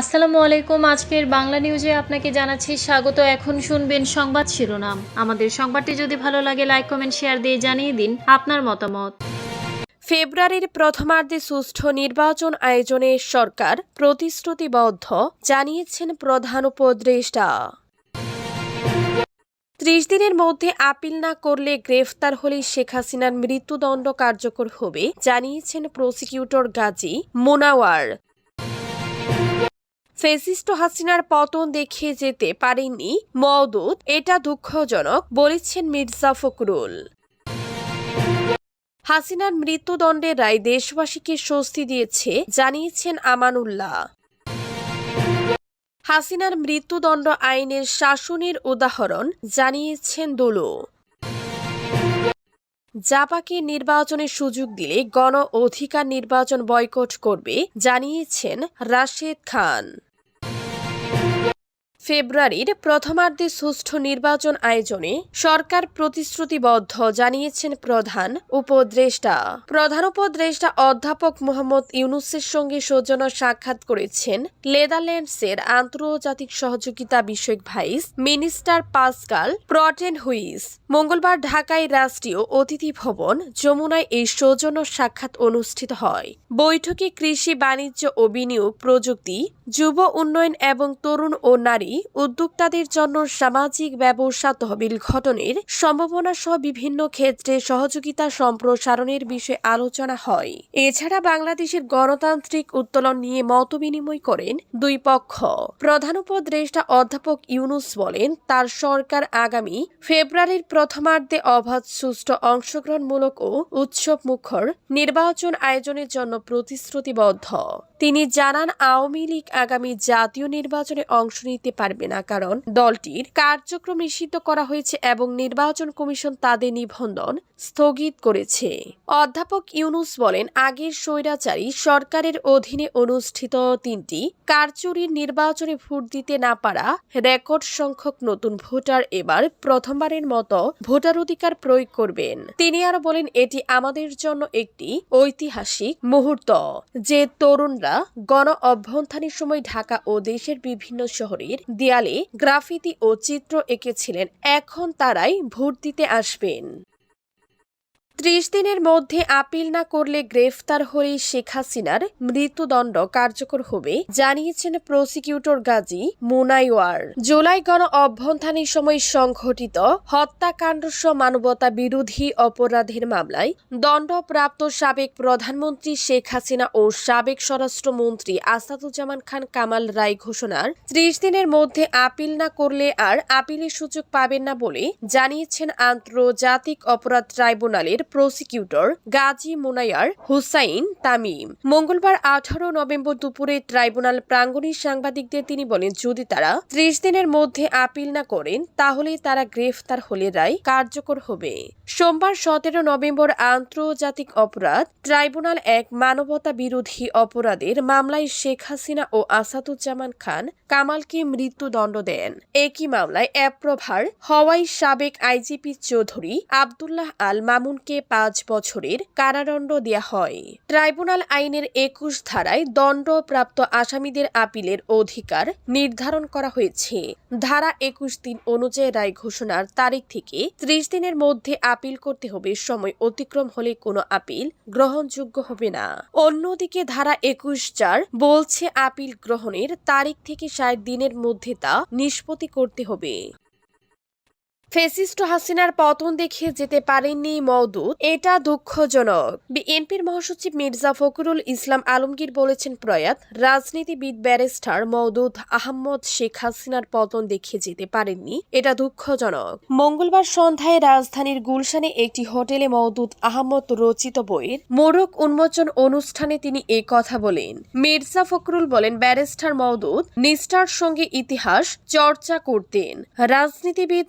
আসসালামু আলাইকুম। আজকের বাংলা নিউজে আপনাকে জানাচ্ছি স্বাগত। এখন শুনবেন সংবাদ শিরোনাম। আমাদের সংবাদটি যদি ভালো লাগে, লাইক, কমেন্ট, শেয়ার দিয়ে জানিয়ে দিন আপনার মতামত। ফেব্রুয়ারির প্রথমার্ধে সুষ্ঠু নির্বাচন আয়োজনে সরকার প্রতিশ্রুতিবদ্ধ, জানিয়েছেন প্রধান উপদেষ্টা। ত্রিশ দিনের মধ্যে আপিল না করলে গ্রেফতার হলে শেখ হাসিনার মৃত্যুদণ্ড কার্যকর হবে, জানিয়েছেন প্রসিকিউটর গাজী মোনাওয়ার। ফেসিস্ট হাসিনার পতন দেখিয়ে যেতে পারেননি মওদুদ, এটা দুঃখজনক, বলেছেন মির্জা ফখরুল। হাসিনার মৃত্যুদণ্ডের রায় দেশবাসীকে স্বস্তি দিয়েছে, জানিয়েছেন আমানুল্লাহ। হাসিনার মৃত্যুদণ্ড আইনের শাসনের উদাহরণ, জানিয়েছেন দোলো। জাপাকে নির্বাচনের সুযোগ দিলে গণ অধিকার নির্বাচন বয়কট করবে, জানিয়েছেন রাশেদ খান। ফেব্রুয়ারির প্রথমার্ধে সুষ্ঠু নির্বাচন আয়োজনে সরকার প্রতিশ্রুতিবদ্ধ, জানিয়েছেন প্রধান উপদেষ্টা। প্রধান উপদেষ্টা অধ্যাপক মোহাম্মদ ইউনুসের সঙ্গে সৌজন্য সাক্ষাৎ করেছেন নেদারল্যান্ডসের আন্তর্জাতিক সহযোগিতা বিষয়ক ভাইস মিনিস্টার পাসকাল প্রটেন হুইস মঙ্গলবার ঢাকায় রাষ্ট্রীয় অতিথি ভবন যমুনায় এই সৌজন্য সাক্ষাৎ অনুষ্ঠিত হয়। বৈঠকে কৃষি, বাণিজ্য ও বিনিয়োগ প্রযুক্তি, যুব উন্নয়ন এবং তরুণ ও নারী উদ্যোক্তাদের জন্য সামাজিক ব্যবসা তহবিল গঠনের সম্ভাবনা সহ বিভিন্ন ক্ষেত্রে সহযোগিতা সম্প্রসারণের বিষয়ে আলোচনা হয়। এছাড়া বাংলাদেশের গণতান্ত্রিক উত্তোলন নিয়ে মতবিনিময় করেন দুই পক্ষ। প্রধান উপদেষ্টা অধ্যাপক ইউনুস বলেন, তার সরকার আগামী ফেব্রুয়ারির প্রথমার্ধে অবাধ, সুষ্ঠু, অংশগ্রহণমূলক ও উৎসব মুখর নির্বাচন আয়োজনের জন্য প্রতিশ্রুতিবদ্ধ। তিনি জানান, আওয়ামী লীগ আগামী জাতীয় নির্বাচনে অংশ নিতে পারবে না কারণ দলটির কার্যক্রম নিষিদ্ধ করা হয়েছে এবং নির্বাচন কমিশন তাদের নিবন্ধন স্থগিত করেছে। অধ্যাপক ইউনুস বলেন, আগের স্বৈরাচারী সরকারের অধীনে অনুষ্ঠিত তিনটি কারচুরির নির্বাচনে ভোট দিতে না পারা রেকর্ড সংখ্যক নতুন ভোটার এবার প্রথমবারের মতো ভোটার অধিকার প্রয়োগ করবেন। তিনি আরও বলেন, এটি আমাদের জন্য একটি ঐতিহাসিক মুহূর্ত, যে তরুণরা গণ অভ্যন্থানের সময় ঢাকা ও দেশের বিভিন্ন শহরের দেয়ালে গ্রাফিতি ও চিত্র এঁকেছিলেন। এখন তারাই ভোট দিতে আসবেন। ত্রিশ দিনের মধ্যে আপিল না করলে গ্রেফতার হয়ে শেখ হাসিনার মৃত্যুদণ্ড কার্যকর হবে, জানিয়েছেন প্রসিকিউটর গাজী মুনাইওয়ার। জুলাই গণ অভ্যন্থানের সময় সংঘটিত হত্যাকাণ্ড মানবতা বিরোধী অপরাধের মামলায় দণ্ডপ্রাপ্ত সাবেক প্রধানমন্ত্রী শেখ হাসিনা ও সাবেক স্বরাষ্ট্রমন্ত্রী আসাদুজ্জামান খান কামাল রায় ঘোষণার ত্রিশ দিনের মধ্যে আপিল না করলে আর আপিলের সুযোগ পাবেন না বলে জানিয়েছেন আন্তর্জাতিক অপরাধ ট্রাইব্যুনালের প্রসিকিউটর গাজী মুনায়ার হুসাইন তামিম। মঙ্গলবার আঠারো নভেম্বর দুপুরে ট্রাইব্যুনাল প্রাঙ্গণে সাংবাদিকদের তিনি বলেন, যদি তারা ত্রিশ দিনের মধ্যে আপিল না করেন তাহলে তারা গ্রেফতার হলে রায় কার্যকর হবে। সোমবার সতেরো নভেম্বর আন্তর্জাতিক অপরাধ ট্রাইব্যুনাল এক মানবতা বিরোধী অপরাধের মামলায় শেখ হাসিনা ও আসাদুজ্জামান খান কামালকে মৃত্যুদণ্ড দেন। একই মামলায় অ্যাপ্রোভার হওয়াই সাবেক আইজিপি চৌধুরী আবদুল্লাহ আল মামুনকে পাঁচ বছরের কারাদণ্ড দেওয়া হয়। ট্রাইব্যুনাল আইনের একুশ ধারায় দণ্ডপ্রাপ্ত আসামিদের আপিলের অধিকার নির্ধারণ করা হয়েছে। ধারা একুশ দিন অনুযায়ী রায় ঘোষণার তারিখ থেকে ত্রিশ দিনের মধ্যে আপিল করতে হবে, সময় অতিক্রম হলে কোনো আপিল গ্রহণযোগ্য হবে না। অন্যদিকে ধারা একুশ চার বলছে, আপিল গ্রহণের তারিখ থেকে ষাট দিনের মধ্যে তা নিষ্পত্তি করতে হবে। ফেসিস্ট হাসিনার পতন দেখে যেতে পারেননি মওদুদ, এটা দুঃখজনক। বিএনপির মহাসচিব মির্জা ফখরুল ইসলাম আলমগীর বলেছেন প্রয়াত রাজনীতিবিদ ব্যারিস্টার মওদুদ আহমদ শেখ হাসিনার পতন দেখে যেতে পারেননি, এটা দুঃখজনক। মঙ্গলবার সন্ধ্যায় রাজধানীর গুলশানে একটি হোটেলে মওদুদ আহমদ রচিত বইয়ের মোড়ক উন্মোচন অনুষ্ঠানে তিনি এ কথা বলেন। মির্জা ফখরুল বলেন, ব্যারিস্টার মওদুদ নিষ্ঠার সঙ্গে ইতিহাস চর্চা করতেন। রাজনীতিবিদ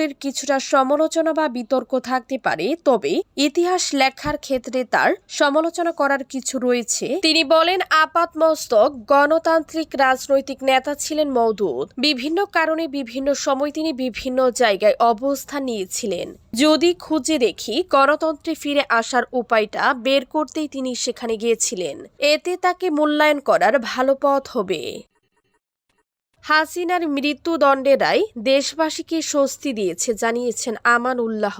মওদুদের কিছুটা সমালোচনা বা বিতর্ক থাকতে পারে, তবে ইতিহাস লেখার ক্ষেত্রে তার সমালোচনা করার কিছু রয়েছে। তিনি বলেন আপাত মস্তক গণতান্ত্রিক রাজনৈতিক নেতা ছিলেন মওদুদ। বিভিন্ন কারণে বিভিন্ন সময় তিনি বিভিন্ন জায়গায় অবস্থান নিয়েছিলেন। যদি খুঁজে দেখি, গণতন্ত্রে ফিরে আসার উপায়টা বের করতেই তিনি সেখানে গিয়েছিলেন। এতে তাকে মূল্যায়ন করার ভালো পথ হবে। হাসিনার মৃত্যুদণ্ডের রায় দেশবাসীকে স্বস্তি দিয়েছে, জানিয়েছেন আমান উল্লাহ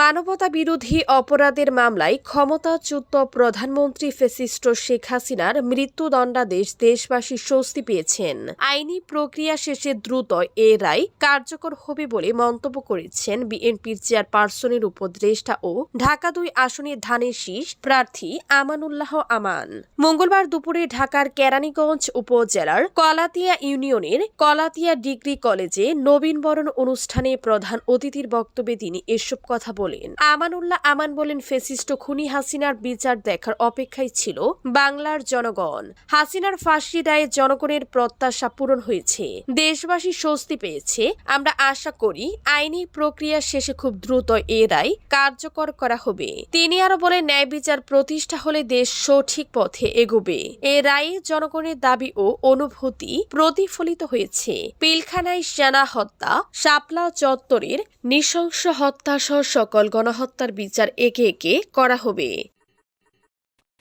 মানবতা বিরোধী অপরাধের মামলায় ক্ষমতাচ্যুত প্রধানমন্ত্রী ফেসিস্ট শেখ হাসিনার মৃত্যুদণ্ডাদেশ দেশবাসী স্বস্তি পেয়েছেন। আইনি প্রক্রিয়া শেষে দ্রুত এ রায় কার্যকর হবে বলে মন্তব্য করেছেন বিএনপির চেয়ারপারসনের উপদেষ্টা ও ঢাকা দুই আসনের ধানের শীষ প্রার্থী আমানুল্লাহ আমান। মঙ্গলবার দুপুরে ঢাকার কেরানীগঞ্জ উপজেলার কলাতিয়া ইউনিয়নের কলাতিয়া ডিগ্রি কলেজে নবীনবরণ অনুষ্ঠানে প্রধান অতিথির বক্তব্যে তিনি এসব কথা বলেন। আমানুল্লাহ আমান বলেন, ফেসিস্ট খুনি হাসিনার বিচার দেখার অপেক্ষায় ছিল বাংলার জনগণ। হাসিনার ফাঁসি রায়ে জনগণের প্রত্যাশা পূরণ হয়েছে। দেশবাসী স্বস্তি পেয়েছে। আমরা আশা করি, আইনি প্রক্রিয়া শেষে খুব দ্রুত এ রায় কার্যকর করা হবে। তিনি আরও বলেন, ন্যায় বিচার প্রতিষ্ঠা হলে দেশ সঠিক পথে এগোবে। এ রায়ে জনগণের দাবি ও অনুভূতি প্রতিফলিত হয়েছে। পিলখানায় সেনা হত্যা, শাপলা চত্বরের নৃশংস হত্যা সহ সকল গণহত্যার বিচার একে একে করা হবে।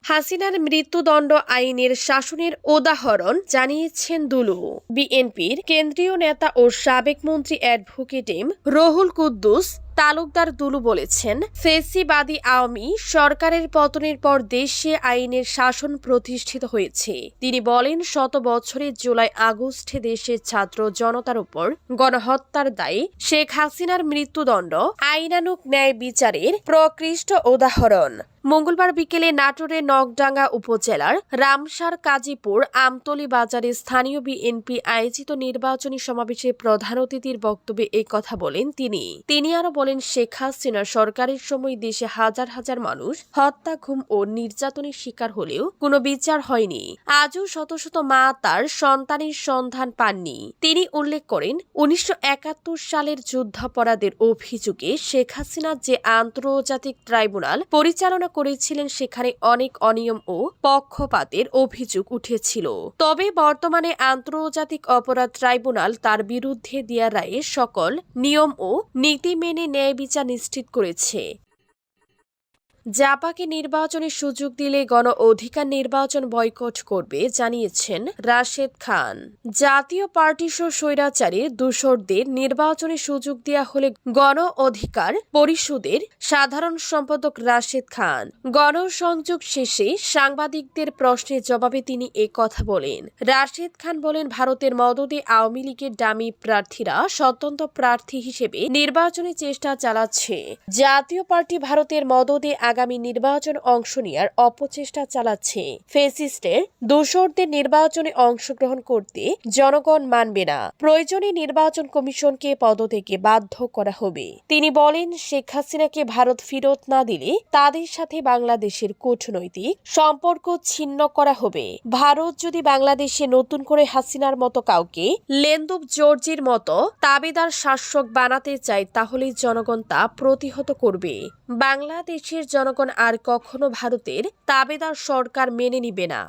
হাসিনার মৃত্যুদণ্ড আইনের শাসনের উদাহরণ জানিয়েছেন দুলু। বিএনপির কেন্দ্রীয় নেতা ও সাবেক মন্ত্রী অ্যাডভোকেট এম রহুল কুদ্দুস তালুকদার দুলু বলেছেন, ফেসিবাদী আওয়ামী সরকারের পতনের পর দেশে আইনের শাসন প্রতিষ্ঠিত হয়েছে। তিনি বলেন, শত বছরের জুলাই আগস্টে দেশের ছাত্র জনতার উপর গণহত্যার দায়ে শেখ হাসিনার মৃত্যুদণ্ড আইনানুক ন্যায় বিচারের প্রকৃষ্ট উদাহরণ। মঙ্গলবার বিকেলে নাটোরের নকডাঙ্গা উপজেলার রামসার কাজীপুর আমতলি বাজারে স্থানীয় বিএনপি আয়োজিত নির্বাচনী সমাবেশে প্রধান অতিথির বক্তব্যে কথা বলেন তিনি। তিনি আরও বলেন শেখ হাসিনার সরকারের সময় দেশে হাজার হাজার মানুষ হত্যা, ঘুম ও নির্যাতনের শিকার হলেও কোনো বিচার হয়নি। আজও শত শত মা তার সন্তানের সন্ধান পাননি। তিনি উল্লেখ করেন, উনিশশো একাত্তর সালের যুদ্ধাপরাধের অভিযোগে শেখ হাসিনা যে আন্তর্জাতিক ট্রাইব্যুনাল পরিচালনা করেছিলেন সেখানে অনেক অনিয়ম ও পক্ষপাতের অভিযোগ উঠেছিল। তবে বর্তমানে আন্তর্জাতিক অপরাধ ট্রাইব্যুনাল তার বিরুদ্ধে দেয়া রায়ে সকল নিয়ম ও নীতি মেনে ন্যায় বিচার নিশ্চিত করেছে। জাপাকে নির্বাচনের সুযোগ দিলে গণ অধিকার নির্বাচন বয়কট করবে, জানিয়েছেন রাশেদ খান। জাতীয় পার্টি সহ স্বৈরাচারী দূষরদের নির্বাচনের সুযোগ দেওয়া হলে গণ অধিকার পরিষদের সাধারণ সম্পাদক রাশেদ খান। গণসংযোগ শেষে সাংবাদিকদের প্রশ্নের জবাবে তিনি এ কথা বলেন। রাশেদ খান বলেন, ভারতের মদদে আওয়ামী লীগের ডামি প্রার্থীরা স্বতন্ত্র প্রার্থী হিসেবে নির্বাচনী চেষ্টা চালাচ্ছে। জাতীয় পার্টি ভারতের মদদে আগামী নির্বাচন অংশ নেওয়ার অপচেষ্টা চালাচ্ছে। ফেসিস্টের দোসরদের নির্বাচনে অংশগ্রহণ করতে জনগণ মানবে না। প্রয়োজনে নির্বাচন কমিশনকে পদত্যাগে বাধ্য করা হবে। তিনি বলেন, শেখ হাসিনাকে ভারত ফেরত না দিলে তাদের সাথে বাংলাদেশের কূটনৈতিক সম্পর্ক ছিন্ন করা হবে। ভারত যদি বাংলাদেশে নতুন করে হাসিনার মতো কাউকে লেন্দুব জর্জির মতো তাবেদার শাসক বানাতে চায় তাহলে জনগণ তা প্রতিহত করবে। বাংলাদেশের জনগণ আর কখনো ভারতের তাবেদার সরকার মেনে নিবে না।